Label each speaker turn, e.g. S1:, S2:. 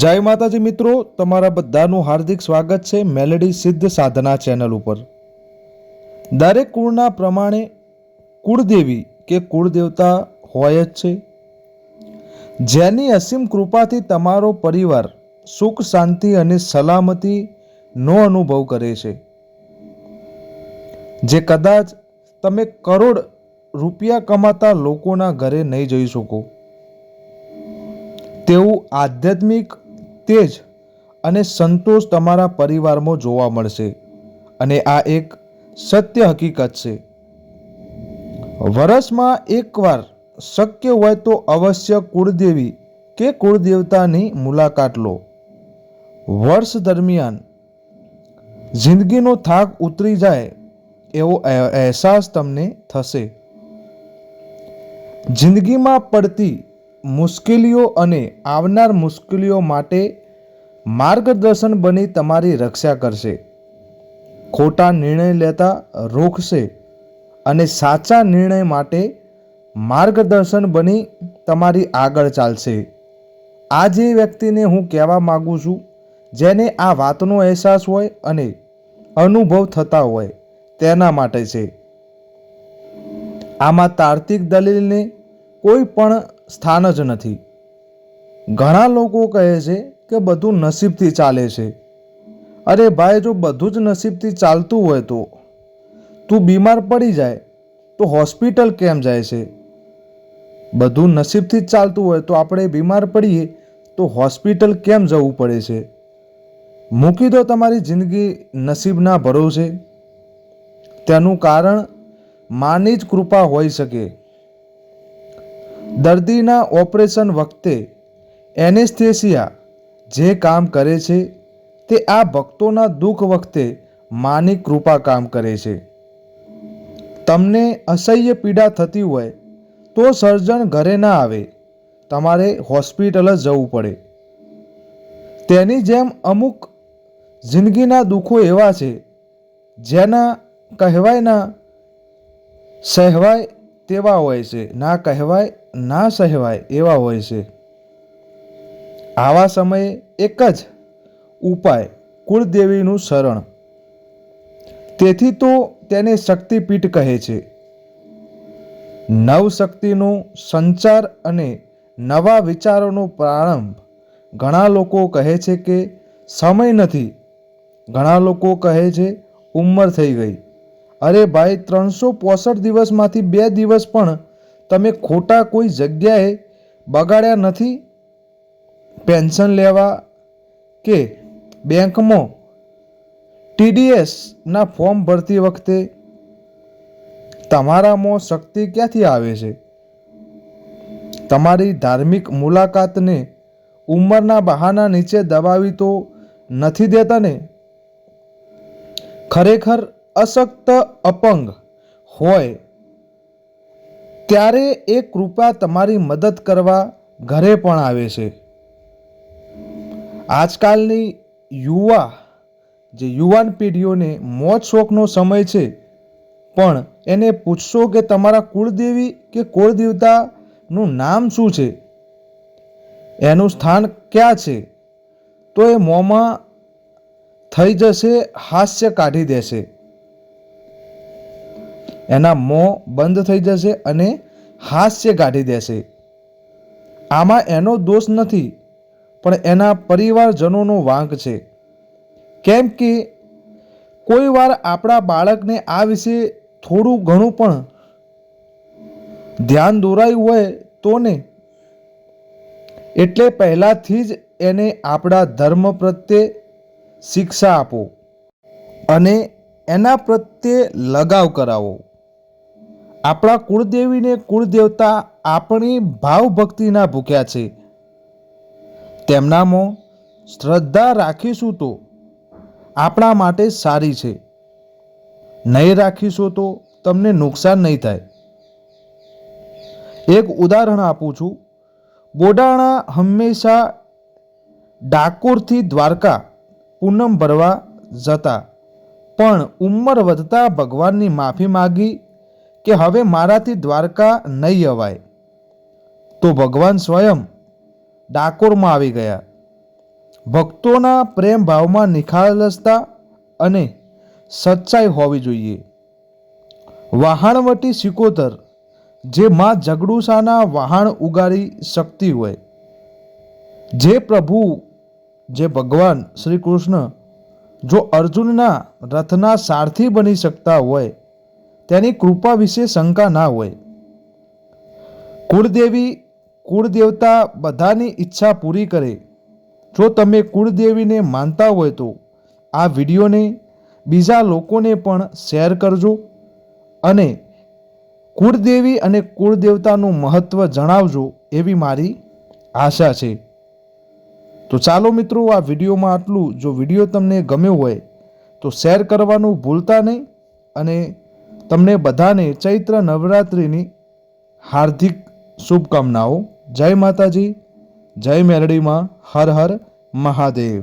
S1: જય માતાજી મિત્રો, તમારા બધાનું હાર્દિક સ્વાગત છે મેલેડી સિદ્ધ સાધના ચેનલ ઉપર. દરેક કુળના પ્રમાણે કુળદેવી કે કુળદેવતા હોય જ છે. જેની અસીમ કૃપાથી તમારો પરિવાર સુખ, શાંતિ અને સલામતીનો અનુભવ કરે છે. જે કદાચ તમે કરોડ રૂપિયા કમાતા લોકોના ઘરે નહીં જઈ શકો. તેવું આધ્યાત્મિક તેજ અને સંતોષ તમારા પરિવારમાં જોવા મળશે અને આ એક સત્ય હકીકત છે. વર્ષમાં એકવાર શક્ય હોય તો અવશ્ય કુળદેવી કે કુળદેવતાની મુલાકાત લો. વર્ષ દરમિયાન જિંદગીનો થાક ઉતરી જાય એવો અહેસાસ તમને થશે. જિંદગીમાં પડતી મુશ્કેલીઓ અને આવનાર મુશ્કેલીઓ માટે માર્ગદર્શન બની તમારી રક્ષા કરશે. ખોટા નિર્ણય લેતા રોકશે અને સાચા નિર્ણય માટે માર્ગદર્શન બની તમારી આગળ ચાલશે. આ જે વ્યક્તિને હું કહેવા માગું છું, જેને આ વાતનો અહેસાસ હોય અને અનુભવ થતા હોય, તેના માટે છે. આમાં તાર્કિક દલીલને કોઈ પણ સ્થાન જ નથી. ઘણા લોકો કહે છે કે બધું નસીબથી ચાલે છે. અરે ભાઈ, જો બધું જ નસીબથી ચાલતું હોય તો? તું બીમાર પડી જાય, તો હોસ્પિટલ કેમ જાય છે? બધું નસીબથી જ ચાલતું હોય તો આપણે બીમાર પડીએ, તો હોસ્પિટલ કેમ જવું પડે છે? મૂકી દો તમારી જિંદગી નસીબના ભરોસે. તેનું કારણ માની જ કૃપા હોઈ શકે. દર્દીના ઓપરેશન વખતે એનેસ્થેસિયા જે કામ કરે છે, તે આ ભક્તોના દુઃખ વખતે માની કૃપા કામ કરે છે. તમને અસહ્ય પીડા થતી હોય, તો સર્જન ઘરે ના આવે. તમારે હોસ્પિટલ જ જવું પડે. તેની જેમ અમુક જિંદગીના દુઃખો એવા છે, જેના કહેવાય ના સહેવાય તેવા હોય છે, ના કહેવાય, ના સહેવાય એવા હોય છે. આવા સમયે એક જ ઉપાય કુળદેવીનું શરણ. તેથી તો તેને શક્તિપીઠ કહે છે. નવશક્તિનો સંચાર અને નવા વિચારોનો પ્રારંભ ઘણા લોકો કહે છે કે સમય નથી. ઘણા લોકો કહે છે ઉંમર થઈ ગઈ. અરે ભાઈ, ત્રણસો પોસઠ દિવસમાંથી બે દિવસ પણ તમે ખોટા કોઈ જગ્યાએ બગાડ્યા નથી? પેન્શન લેવા કે બેંકમાં ટીડીએસના ફોર્મ ભરતી વખતે તમારામાં શક્તિ ક્યાંથી આવે છે? તમારી ધાર્મિક મુલાકાતને ઉંમરના બહાના નીચે દબાવી તો નથી દેતા ને? ખરેખર અશક્ત અપંગ હોય ત્યારે એ કૃપા તમારી મદદ કરવા ઘરે પણ આવે છે. આજકાલની યુવા, જે યુવાન પેઢીઓને મોજ શોખનો સમય છે, પણ એને પૂછશો કે તમારા કુળદેવી કે કુળદેવતાનું નામ શું છે? એનું સ્થાન ક્યાં છે? તો એ મોંમાં થઈ જશે, હાસ્ય કાઢી દેશે. એના મોં બંધ થઈ જશે અને હાસ્ય કાઢી દેશે. આમાં એનો દોષ નથી. પણ એના પરિવારજનોનો વાંક છે. કેમ કે કોઈ વાર આપણા બાળકને આ વિશે થોડું ઘણું પણ ધ્યાન દોરાયું હોય તો ને. એટલે પહેલાંથી જ એને આપણા ધર્મ પ્રત્યે શિક્ષા આપો અને એના પ્રત્યે લગાવ કરાવો. આપણા કુળદેવીને કુળદેવતા આપણી ભાવભક્તિના ભૂખ્યા છે. તેમનામાં શ્રદ્ધા રાખીશું તો આપણા માટે સારી છે. નહીં રાખીશું તો તમને નુકસાન નહીં થાય. એક ઉદાહરણ આપું છું. બોડાણા હંમેશા ડાકોરથી દ્વારકા પૂનમ ભરવા જતા, પણ ઉંમર વધતા ભગવાનની માફી માગી કે હવે મારાથી દ્વારકા નહીં અવાય. તો ભગવાન સ્વયં ડાકોરમાં આવી ગયા. ભક્તોના પ્રેમ ભાવમાં નિખાલસતા અને સચ્ચાઈ હોવી જોઈએ. વહાણવટી સિકોતર, જે મા જગડુસાના વહાણ ઉગાડી શકતી હોય, જે પ્રભુ, જે ભગવાન શ્રી કૃષ્ણ જો અર્જુનના રથના સારથી બની શકતા હોય, તેની કૃપા વિશે શંકા ના હોય. કુળદેવી કુળદેવતા બધાની ઈચ્છા પૂરી કરે. જો તમે કુળદેવીને માનતા હોય તો આ વિડીયોને બીજા લોકોને પણ શેર કરજો અને કુળદેવી અને કુળદેવતાનું મહત્ત્વ જણાવજો એવી મારી આશા છે. તો ચાલો મિત્રો આ વિડીયોમાં આટલું. જો વીડિયો તમને ગમ્યો હોય તો શેર કરવાનું ભૂલતા નહીં અને તમને બધાને ચૈત્ર નવરાત્રિની હાર્દિક શુભકામનાઓ. જય માતાજી. જય મેરડીમાં હર હર મહાદેવ.